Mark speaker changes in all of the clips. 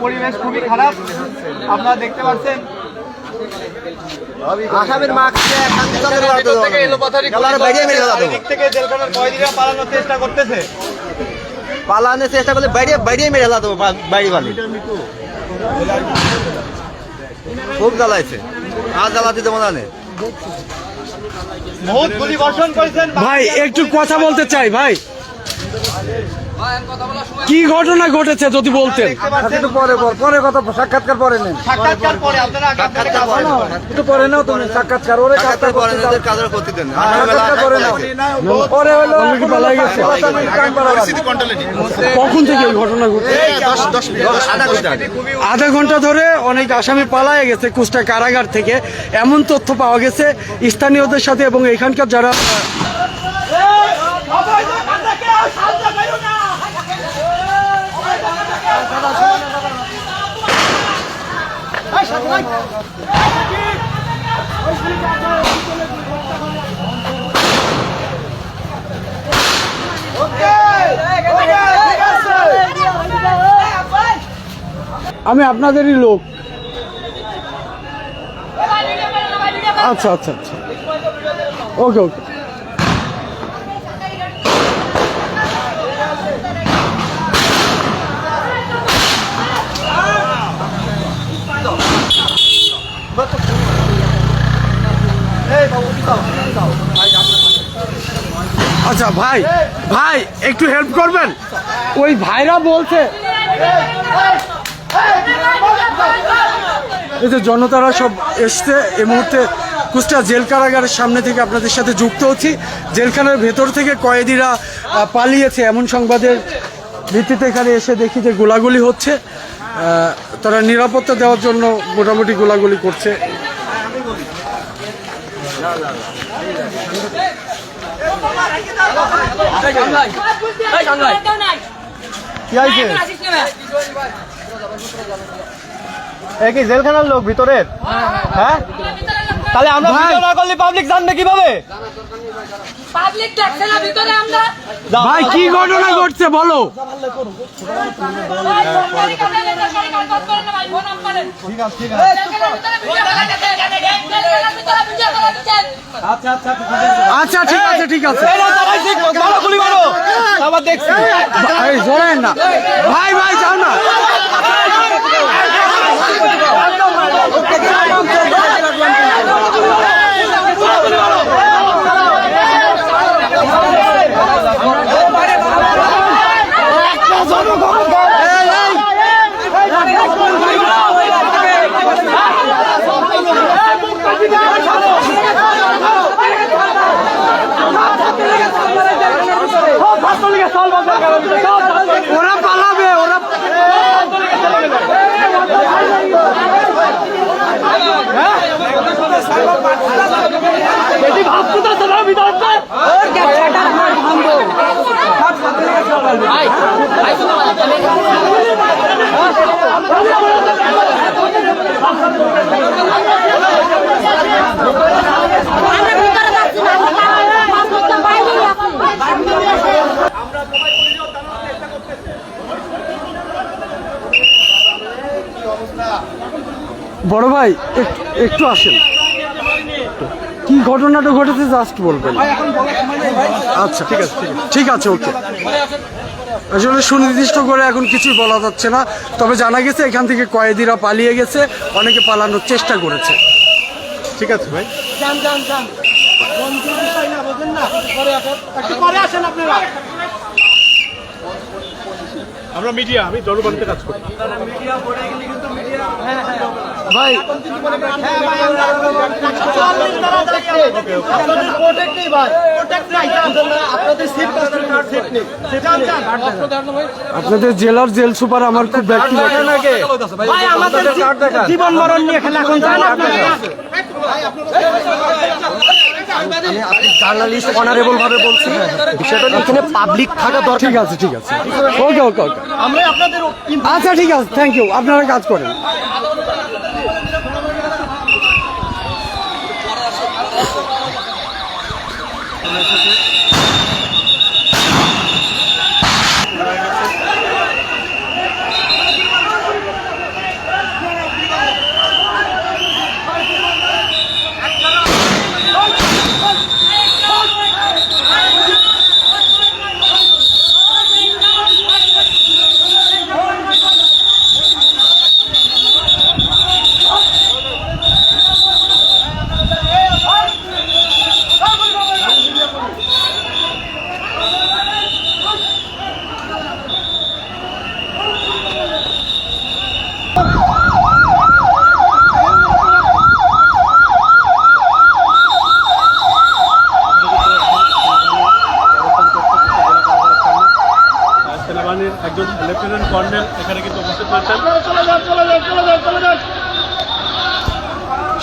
Speaker 1: পরিবেশ খুবই খারাপ আপনারা দেখতে পাচ্ছেন পালানোর চেষ্টা করতেছে
Speaker 2: চেষ্টা করলে বাইরে বাইরে মেরে দাদা বাইরে বালি খুব জ্বালাইছে। আর জ্বালাতে দেবো না।
Speaker 3: ভাই একটু কথা বলতে চাই ভাই। কি ঘটনা ঘটেছে যদি বলতেন?
Speaker 4: একটু পরে পর পরে কথা সাক্ষাৎকার পরে নেন।
Speaker 1: সাক্ষাৎকার পরে আপনারা
Speaker 4: একটু পরে নাও তুমি সাক্ষাৎকার ওরে
Speaker 2: সাক্ষাৎকার পরে না, কাজের করতে দেন
Speaker 4: সাক্ষাৎকার করে নাও। পরে হলো এখন
Speaker 3: পালাই গেছে। কখন থেকে এই ঘটনা ঘটছে?
Speaker 2: ঘণ্টা আধা
Speaker 3: ঘণ্টা ধরে অনেক আসামি পালায় গেছে কুষ্টা কারাগার থেকে। এমন তথ্য পাওয়া গেছে স্থানীয়দের সাথে এবং এখানকার যারা আমি আপনাদেরই লোক। আচ্ছা আচ্ছা আচ্ছা। ওকে ওকে। আচ্ছা ভাই ভাই, একটু হেল্প করবেন? ওই ভাইরা বলছে। এই জনতারা সব এসছে, এই মুহূর্তে কুষ্টিয়া জেল কারাগারের সামনে থেকে আপনাদের সাথে যুক্ত হচ্ছি। জেলখানার ভেতর থেকে কয়েদিরা পালিয়েছে। এমন সংবাদের ভিত্তিতে এখানে এসে দেখি যে গোলাগুলি হচ্ছে। তারা নিরাপত্তা দেওয়ার জন্য মোটামুটি গোলাগুলি করছে।
Speaker 1: কি জেলখানার লোক ভিতরের? হ্যাঁ? তাহলে আমরা
Speaker 3: ভাই।
Speaker 1: ভিডিও না করলে পাবলিক জানবে কীভাবে?
Speaker 5: পাবলিক ট্যাক্সে না ভিতরে আমরা?
Speaker 3: ভাই কি ঘটনা ঘটছে বলো?
Speaker 1: ঠিক আছে ঠিক আছে আচ্ছা আচ্ছা ঠিক আছে
Speaker 3: আচ্ছা ঠিক আছে ঠিক আছে
Speaker 1: মারো, গুলি মারো আবার দেখছি
Speaker 3: না ভাই ভাই যাও না ওরা পালাবে ওরা
Speaker 5: আমরা ভিতরে যাচ্ছি না আমরা পাসপোর্টটা বাইরে আছি
Speaker 3: বড় ভাই একটু- আসেন। কি ঘটনাটা ঘটেছে জাস্ট বলবেন। আচ্ছা ঠিক আছে ঠিক আছে ওকে। আসলে সুনির্দিষ্ট করে এখন কিছুই বলা যাচ্ছে না তবে জানা গেছে এখান থেকে কয়েদিরা পালিয়ে গেছে অনেকে পালানোর চেষ্টা করেছে।
Speaker 1: ঠিক আছে ভাই।
Speaker 6: আমরা মিডিয়া আমি জনগণকে কাজ করি।
Speaker 3: ভাই। আপনাদের জেলার জেল সুপার আমার খুব
Speaker 4: জীবন মরণ নিয়ে খেলা এখন
Speaker 2: জার্নালিস্ট অনারেবল ভাবে বলছি। বিষয়টা এখানে পাবলিক থাকা দরকার।
Speaker 3: ঠিক আছে ঠিক আছে। ওকে ওকে ওকে আচ্ছা ঠিক আছে থ্যাংক ইউ আপনারা কাজ করেন।
Speaker 6: সেনাবাহিনীর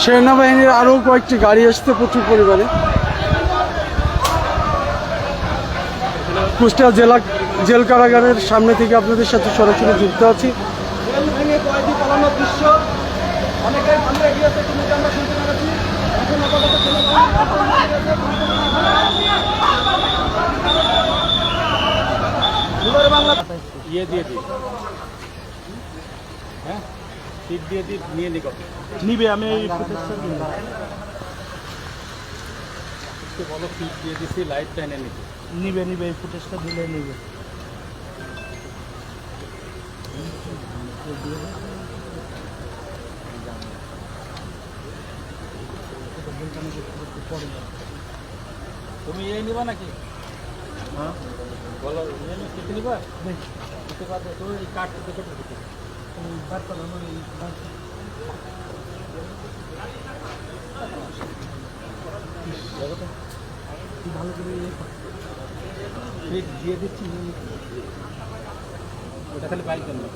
Speaker 3: সেনাবাহিনীর আরও কয়েকটি গাড়ি আসছে প্রচুর পরিমাণে। কুষ্টিয়া জেলা জেল কারাগারের সামনে থেকে আপনাদের সাথে সরাসরি যুক্ত আছি।
Speaker 1: ভেঙে কয়েদি পালানোর দৃশ্য অনেকেই সামনে গিয়েছে কিন্তু আমরা শুনতে পেরেছি এখন আপাতত সেনাবাহিনী
Speaker 6: ইয়ে দিয়ে দিই হ্যাঁ সিট দিয়ে দিই নিয়ে নিকট নিবে আমি এই ফুটেজটা নিব বলো ফিট দিয়ে দিছি লাইটটা এনে নিতে নিবে নিবে এই ফুটেজটা দিলে নিবে তুমি এই নিবা নাকি হ্যাঁ বলো ইয়ে নি- কিতে নিবা কিতে পারবে তো এই কার্ড দেখে ভালো করে ইয়ে দিয়ে দিচ্ছি ওটা খালি বাইক দেন না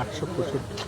Speaker 6: আটশো পঁয়ষট্টি।